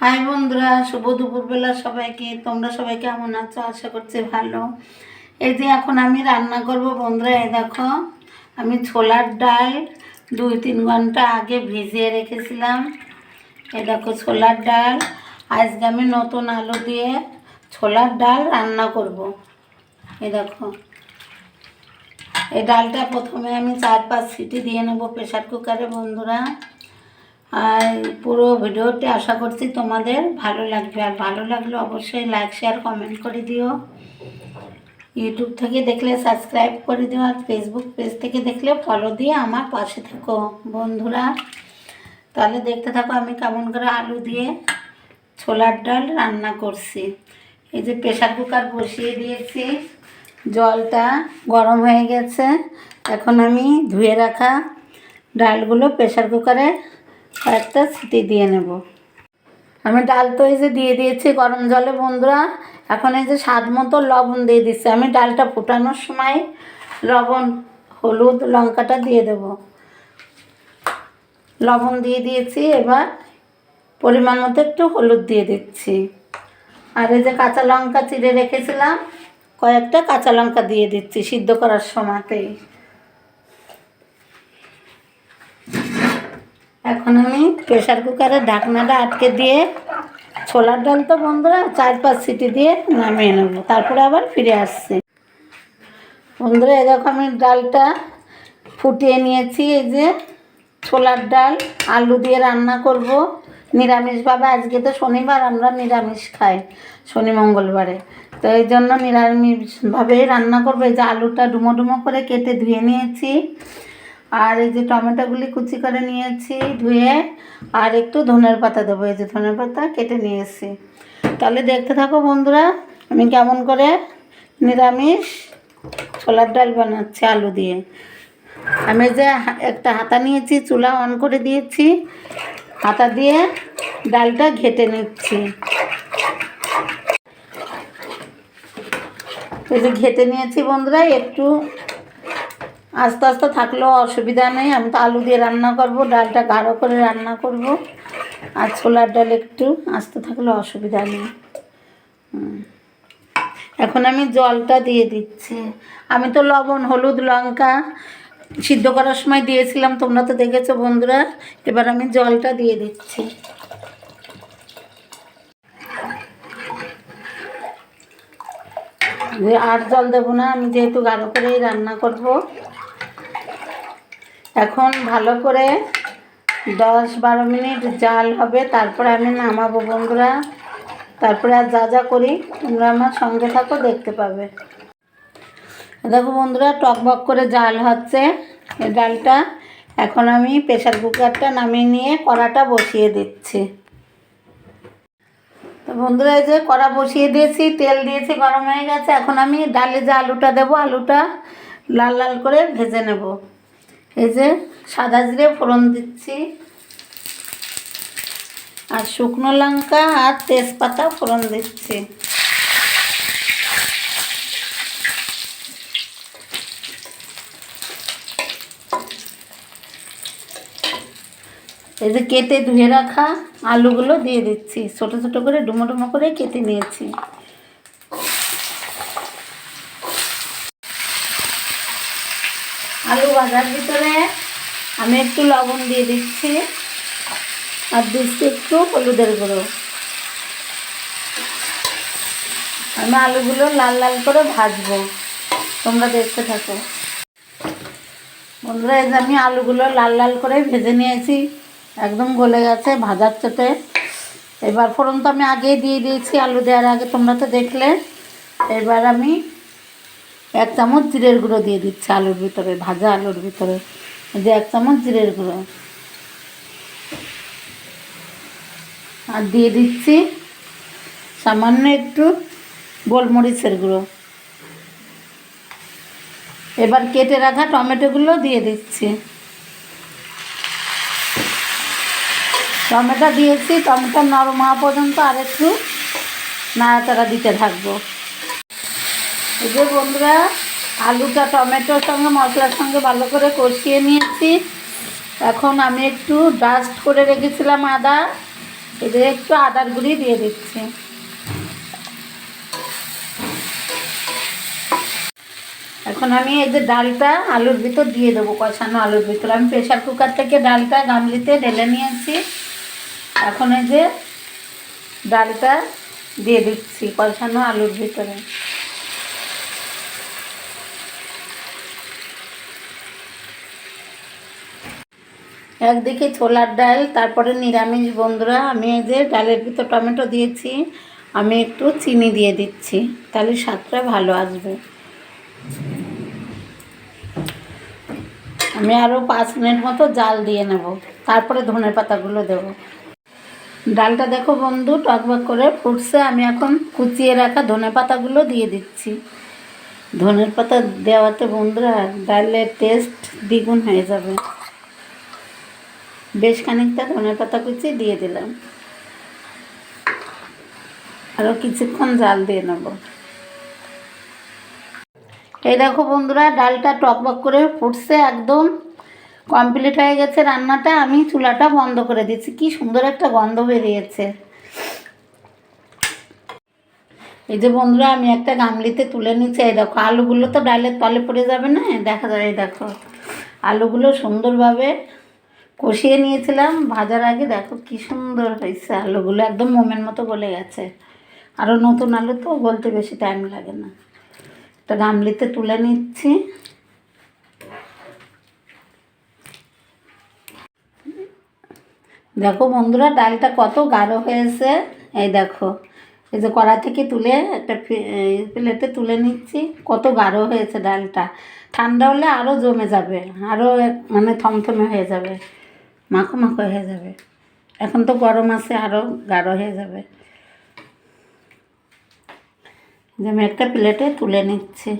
High বন্ধুরা, শুভ দুপুরবেলা সবাইকে। তোমরা সবাই কেমন আছো? আশা করছি ভালো। এই যে এখন আমি রান্না করব বন্ধুরা, এই দেখো, আমি ছোলার ডাল দুই তিন ঘণ্টা আগে ভিজিয়ে রেখেছিলাম। এই দেখো ছোলার ডাল। আজকে আমি নতুন আলু দিয়ে ছোলার ডাল রান্না করব। এই দেখো, এই ডালটা প্রথমে আমি চার পাঁচ সিটি দিয়ে নেব প্রেশার কুকারে বন্ধুরা। আর পুরো ভিডিওটি আশা করছি তোমাদের ভালো লাগবে। আর ভালো লাগলে অবশ্যই লাইক শেয়ার কমেন্ট করে দিও। ইউটিউব থেকে দেখলে সাবস্ক্রাইব করে দিও আর ফেসবুক পেজ থেকে দেখলে ফলো দিয়ে আমার পাশে থাকো। বন্ধুরা, তাহলে দেখতে থাকো আমি কেমন করে আলু দিয়ে ছোলার ডাল রান্না করছি। এই যে প্রেশার কুকার বসিয়ে দিয়েছি। জলটা গরম হয়ে গেছে। এখন আমি ধুয়ে রাখা ডালগুলো প্রেশার কুকারে কয়েকটা সিটি দিয়ে নেব। আমি ডাল তো এই যে দিয়ে দিয়েছি গরম জলে বন্ধুরা। এখন এই যে স্বাদ মতো লবণ দিয়ে দিচ্ছি। আমি ডালটা ফুটানোর সময় লবণ, হলুদ, লঙ্কাটা দিয়ে দেব। লবণ দিয়ে দিয়েছি, এবার পরিমাণ মতো একটু হলুদ দিয়ে দিচ্ছি। আর এই যে কাঁচা লঙ্কা চিড়ে রেখেছিলাম, কয়েকটা কাঁচা লঙ্কা দিয়ে দিচ্ছি সিদ্ধ করার সময়তেই। এখন আমি প্রেশার কুকারের ঢাকনাটা আটকে দিয়ে ছোলার ডাল তো বন্ধুরা চার পাঁচ সিটি দিয়ে নামিয়ে নেব। তারপরে আবার ফিরে আসছি। বন্ধুরা দেখো আমি ডালটা ফুটিয়ে নিয়েছি। এই যে ছোলার ডাল, আলু দিয়ে রান্না করব। নিরামিষভাবে আজকে তো শনিবার, আমরা নিরামিষ খাই শনি মঙ্গলবারে। তো এই জন্য নিরামিষভাবেই রান্না করব। এই যে আলুটা ডুমো ডুমো করে কেটে ধুয়ে নিয়েছি। আর এই যে টমেটোগুলি কুচি করে নিয়েছি ধুয়ে, আর একটু ধনের পাতা দেবো। এই যে ধনের পাতা কেটে নিয়েছি। তাহলে দেখতে থাকো বন্ধুরা, আমি কেমন করে নিরামিষ ছোলার ডাল বানাচ্ছি আলু দিয়ে। আমি যে একটা হাতা নিয়েছি, চুলা অন করে দিয়েছি, হাতা দিয়ে ডালটা ঘেটে নিচ্ছি। এই যে ঘেটে নিয়েছি বন্ধুরা, একটু আস্তে আস্তে থাকলেও অসুবিধা নেই। আমি তো আলু দিয়ে রান্না করব, ডালটা গাঢ় করে রান্না করব। আর ছোলার ডাল একটু আস্তে থাকলে অসুবিধা নেই। এখন আমি জলটা দিয়ে দিচ্ছি। আমি তো লবণ, হলুদ, লঙ্কা সিদ্ধ করার সময় দিয়েছিলাম, তোমরা তো দেখেছ বন্ধুরা। এবার আমি জলটা দিয়ে দিচ্ছি। আর জল দেবো না, আমি যেহেতু গাঢ় করেই রান্না করব। এখন ভালো করে দশ বারো মিনিট জাল হবে, তারপরে আমি নামাবো বন্ধুরা। তারপরে আর যা যা করি, তোমরা আমার সঙ্গে থাকো, দেখতে পাবে। দেখো বন্ধুরা টকবক করে জাল হচ্ছে। ডালটা এখন আমি প্রেশার কুকারটা নামিয়ে নিয়ে কড়াটা বসিয়ে দিচ্ছি। তো বন্ধুরা, এই যে কড়া বসিয়ে দিয়েছি, তেল দিয়েছি, গরম হয়ে গেছে। এখন আমি ডালে যে আলুটা দেবো, আলুটা লাল লাল করে ভেজে নেব। এই যে সাদা জিরে ফোড়ন দিচ্ছি। আর শুকনো লঙ্কা আর তেজপাতা ফোড়ন দিচ্ছি। এই যে কেটে ধুয়ে রাখা আলুগুলো দিয়ে দিচ্ছি। ছোটো ছোটো করে ডুমো ডুমো করে কেটে নিয়েছি। আলু ভাজার ভিতরে আমি একটু লবণ দিয়ে দিচ্ছি আর দিচ্ছি একটু হলুদের গুঁড়ো। আমি আলুগুলো লাল লাল করে ভাজবো। তোমরা দেখতে থাকো। বন্ধুরা, এই আমি আলুগুলো লাল লাল করে ভেজে নিয়েছি। একদম গলে গেছে ভাজার চোটে এবার ফোড়ন তো আমি আগেই দিয়ে দিয়েছি, আলু দেওয়ার আগে তোমরা তো দেখলে। এবার আমি এক চামচ জিরের গুঁড়ো দিয়ে দিচ্ছি আলুর ভিতরে, ভাজা আলুর ভিতরে। যে এক চামচ জিরের গুঁড়ো। আর দিয়ে দিচ্ছি সামান্য একটু গোলমরিচের গুঁড়ো। এবার কেটে রাখা টমেটোগুলো দিয়ে দিচ্ছি। টমেটো দিয়েছি, টমেটো নরম হওয়া পর্যন্ত আর একটু নাড়াচাড়া দিতে থাকব। এই যে বন্ধুরা আলুটা টমেটোর সঙ্গে, মশলার সঙ্গে ভালো করে কষিয়ে নিয়েছি। এখন আমি একটু ডাস্ট করে রেখেছিলাম আদা। এদের একটু আদার গুঁড়ি দিয়ে দিচ্ছি। এখন আমি এই যে ডালটা আলুর ভিতর দিয়ে দেবো, কষানো আলুর ভিতর। আমি প্রেশার কুকার থেকে ডালটা গামলিতে ঢেলে নিয়েছি। এখন এই যে ডালটা দিয়ে দিচ্ছি কষানো আলুর ভিতরে। একদিকে ছোলার ডাল, তারপরে নিরামিষ বন্ধুরা, আমি এই যে ডালের ভিতর টমেটো দিয়েছি, আমি একটু চিনি দিয়ে দিচ্ছি, তাহলে স্বাদটা ভালো আসবে। আমি আরও পাঁচ মিনিট মতো জাল দিয়ে নেব, তারপরে ধনে পাতাগুলো দেবো। ডালটা দেখো বন্ধু টকবক করে ফুটছে, আমি এখন কুচিয়ে রাখা ধনে পাতাগুলো দিয়ে দিচ্ছি। ধনের পাতা দেওয়াতে বন্ধুরা, ডালের টেস্ট দ্বিগুণ হয়ে যাবে। বেশ খানিকটা ধনে পাতা কুচি দিয়ে দিলাম। আরও কিছুক্ষণ জাল দিয়ে নেব। এই দেখো বন্ধুরা, ডালটা টকবক করে ফুটছে একদম। কমপ্লিট হয়ে গেছে রান্নাটা। আমি চুলাটা বন্ধ করে দিচ্ছি। কি সুন্দর একটা গন্ধ বেরিয়েছে। এই যে বন্ধুরা, আমি একটা গামলিতে তুলে নিচ্ছি। এই দেখো, আলুগুলো তো ডালের তলে পড়ে যাবে না? দেখা যায়, এই দেখো। আলুগুলো সুন্দরভাবে কষিয়ে নিয়েছিলাম। ভাজার আগে দেখো কি সুন্দর হয়েছে আলুগুলো, একদম মোমের মতো গলে গেছে। আরও নতুন আলু তো গলতে বেশি টাইম লাগে না। একটা গামলিতে তুলে নিচ্ছি। দেখো বন্ধুরা, ডালটা কত গাঢ় হয়েছে। এই দেখো, এই যে কড়া থেকে তুলে একটা প্লেটে তুলে নিচ্ছি। কত গাঢ় হয়েছে ডালটা। ঠান্ডা হলে আরও জমে যাবে আরও মানে থমথমে হয়ে যাবে। মাখো মাখো হয়ে যাবে। এখন তো গরম আছে আরও গাঢ় হয়ে যাবে। যে আমি একটা প্লেটে তুলে নিচ্ছি।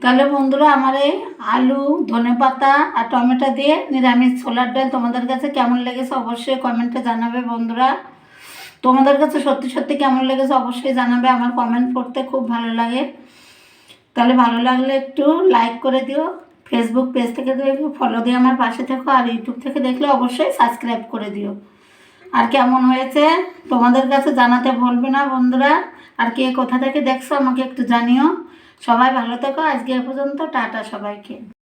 তাহলে বন্ধুরা, আমার এই আলু, ধনে পাতা আর টমেটো দিয়ে নিরামিষ ছোলার ডাল তোমাদের কাছে কেমন লেগেছে অবশ্যই কমেন্টে জানাবে বন্ধুরা। তোমাদের কাছে সত্যি সত্যি কেমন লেগেছে অবশ্যই জানাবে, আমার কমেন্ট পড়তে খুব ভালো লাগে। তাহলে ভালো লাগলে একটু লাইক করে দিও। ফেসবুক পেজ থেকে দেখো ফলো দিয়ে আমার পাশে থেকো আর ইউটিউব থেকে দেখলে অবশ্যই সাবস্ক্রাইব করে দিও। আর কেমন হয়েছে? তোমাদের কাছে জানাতে বলবে না বন্ধুরা। আর কে কোথা থেকে দেখছ আমাকে একটু জানিও। সবাই ভালো থেকো। আজকে এ পর্যন্ত। টাটা সবাইকে।